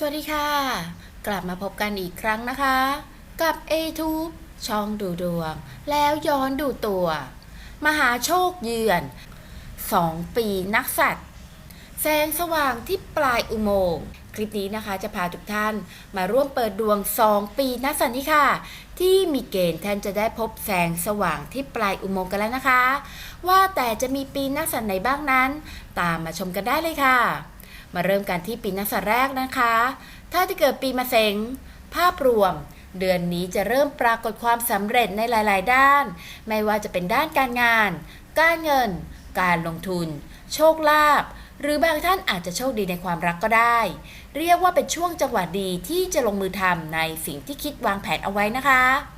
สวัสดีค่ะ กลับมาพบกันอีกครั้งนะคะ กับ a t u b e ช่องดูดวง แล้วย้อนดูตัว มหาโชคเยือน 2 ปีนักสัตว์แสงสว่างที่ปลายอุโมงค์คลิปนี้นะคะจะพาทุกท่านมาร่วมเปิดดวง 2 ปีนักสัตว์นี้ค่ะ ที่มีเกณฑ์ท่านจะได้พบแสงสว่างที่ปลายอุโมงค์กันแล้วนะคะ ว่าแต่จะมีปีนักสัตว์ไหนบ้างนั้น ตามมาชมกันได้เลยค่ะ มาเริ่มกันที่ปีนักสัตแรกนะคะ ถ้าที่เกิดปีมะเสงภาพรวม เดือนนี้จะเริ่มปรากฏความสำเร็จในหลาย ๆ ด้าน ไม่ว่าจะเป็นด้านการงาน การเงิน การลงทุน โชคลาภหรือบางท่านอาจจะโชคดีในความรักก็ได้ เรียกว่าเป็นช่วงจังหวะดีที่จะลงมือทำในสิ่งที่คิดวางแผนเอาไว้นะคะ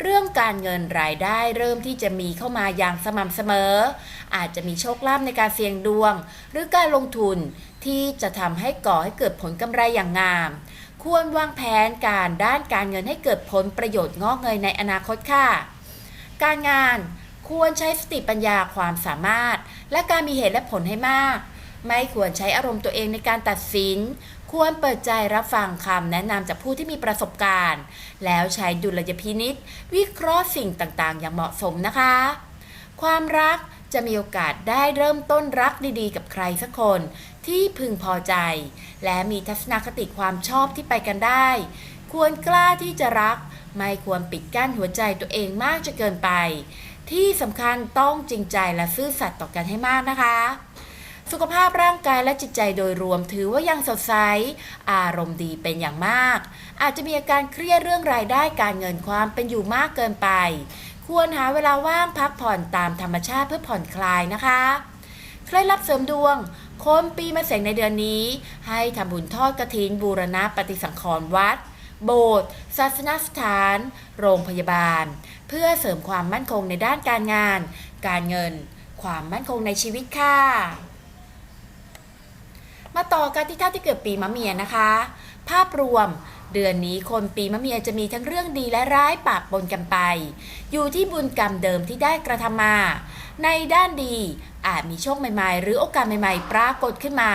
เรื่องการเงินรายได้เริ่มที่จะมีเข้ามาอย่างสม่ำเสมอ อาจจะมีโชคลาภในการเสี่ยงดวง หรือการลงทุนที่จะทำให้ก่อให้เกิดผลกำไรอย่างงาม ควรวางแผนการด้านการเงินให้เกิดผลประโยชน์งอกเงยในอนาคตค่ะ การงานควรใช้สติปัญญาความสามารถ และการมีเหตุและผลให้มาก ไม่ควรใช้อารมณ์ตัวเองในการตัดสิน ควรเปิดใจรับฟังคำแนะนำจากผู้ที่มีประสบการณ์ แล้วใช้ดุลยพินิษวิเคราะห์สิ่งต่างๆ อย่างเหมาะสมนะคะ ความรักจะมีโอกาสได้เริ่มต้นรักดีๆ กับใครสักคนที่พึงพอใจ และมีทัศนคติความชอบที่ไปกันได้ ควรกล้าที่จะรัก ไม่ควรปิดกั้นหัวใจตัวเองมากจนเกินไป ที่สำคัญต้องจริงใจและซื่อสัตย์ต่อกันให้มากนะคะ สุขภาพร่างกายและจิตใจโดยรวมถือว่ายังสดใส อารมณ์ดีเป็นอย่างมาก อาจจะมีอาการเครียดเรื่องรายได้การเงินความเป็นอยู่มากเกินไป ควรหาเวลาว่างพักผ่อนตามธรรมชาติเพื่อผ่อนคลายนะคะเคล็ดลับเสริมดวง คนปีมะเสงในเดือนนี้ ให้ทำบุญทอดกระถินบูรณะปฏิสังขรณ์วัด โบสถ์ศาสนสถาน โรงพยาบาล เพื่อเสริมความมั่นคงในด้านการงาน การเงิน ความมั่นคงในชีวิตค่ะ ต่อกันที่ท่านที่เกิดปีมะเมียนะคะ ภาพรวมเดือนนี้คนปีมะเมียจะมีทั้งเรื่องดีและร้ายปะปนกันไป อยู่ที่บุญกรรมเดิมที่ได้กระทำมา ในด้านดีอาจมีโชคใหม่ๆ หรือโอกาสใหม่ๆ ปรากฏขึ้นมา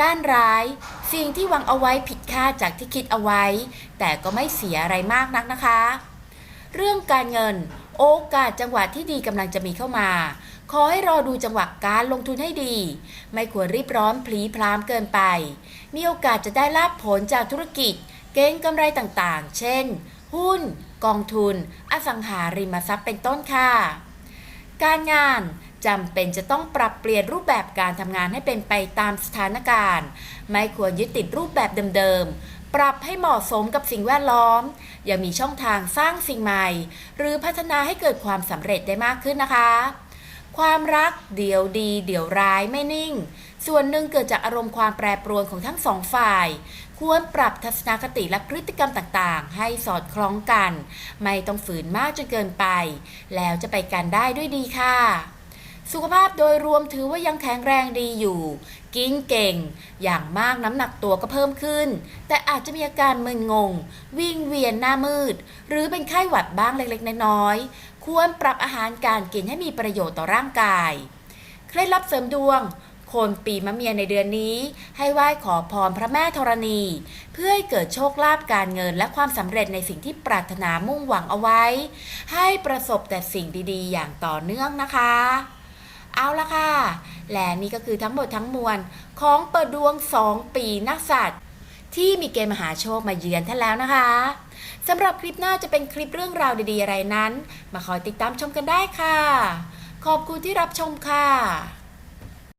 ด้านร้าย สิ่งที่วังเอาไว้ผิดคาดจากที่คิดเอาไว้ แต่ก็ไม่เสียอะไรมากนักนะคะ เรื่องการเงิน โอกาสจังหวะที่ดีกำลังจะมีเข้ามา ขอให้รอดูจังหวะการลงทุนให้ดี ไม่ควรรีบร้อนพลีพรามเกินไป มีโอกาสจะได้ลาบผลจากธุรกิจ เก็งกำไรต่างๆ เช่น หุ้น กองทุน อสังหาริมทรัพย์เป็นต้นค่ะ การงานจำเป็นจะต้องปรับเปลี่ยนรูปแบบการทำงานให้เป็นไปตามสถานการณ์ ไม่ควรยึดติดรูปแบบเดิมๆ ปรับให้เหมาะสมกับสิ่งแวดล้อม ยังมีช่องทางสร้างสิ่งใหม่ หรือพัฒนาให้เกิดความสำเร็จได้มากขึ้นนะคะ ความรักเดี๋ยวดี เดี๋ยวร้ายไม่นิ่ง ส่วนหนึ่งเกิดจากอารมณ์ความแปรปรวนของทั้งสองฝ่าย ควรปรับทัศนคติและพฤติกรรมต่างๆ ให้สอดคล้องกัน ไม่ต้องฝืนมากจนเกินไป แล้วจะไปกันได้ด้วยดีค่ะ สุขภาพโดยรวมถือว่ายังแข็งแรงดีอยู่ กินเก่ง อย่างมากน้ำหนักตัวก็เพิ่มขึ้น แต่อาจจะมีอาการมึนงง วิ่งเวียนหน้ามืด หรือเป็นไข้หวัดบ้างเล็กๆ น้อยๆ ควรปรับอาหารการกินให้มีประโยชน์ต่อร่างกาย เคล็ดลับเสริมดวงคนปีมะเมียในเดือนนี้ ให้ไหว้ขอพรพระแม่ธรณี เพื่อให้เกิดโชคลาภการเงินและความสำเร็จในสิ่งที่ปรารถนามุ่งหวังเอาไว้ ให้ประสบแต่สิ่งดีๆ อย่างต่อเนื่องนะคะ เอาละค่ะ และนี่ก็คือทั้งหมดทั้งมวลของเปิดดวง 2 ปีนักสัตว์ที่มีเกมมหาโชคมาเยือนท่านแล้วนะคะสำหรับคลิปหน้าจะเป็นคลิปเรื่องราวดีๆอะไรนั้น มาคอยติดตามชมกันได้ค่ะ ขอบคุณที่รับชมค่ะ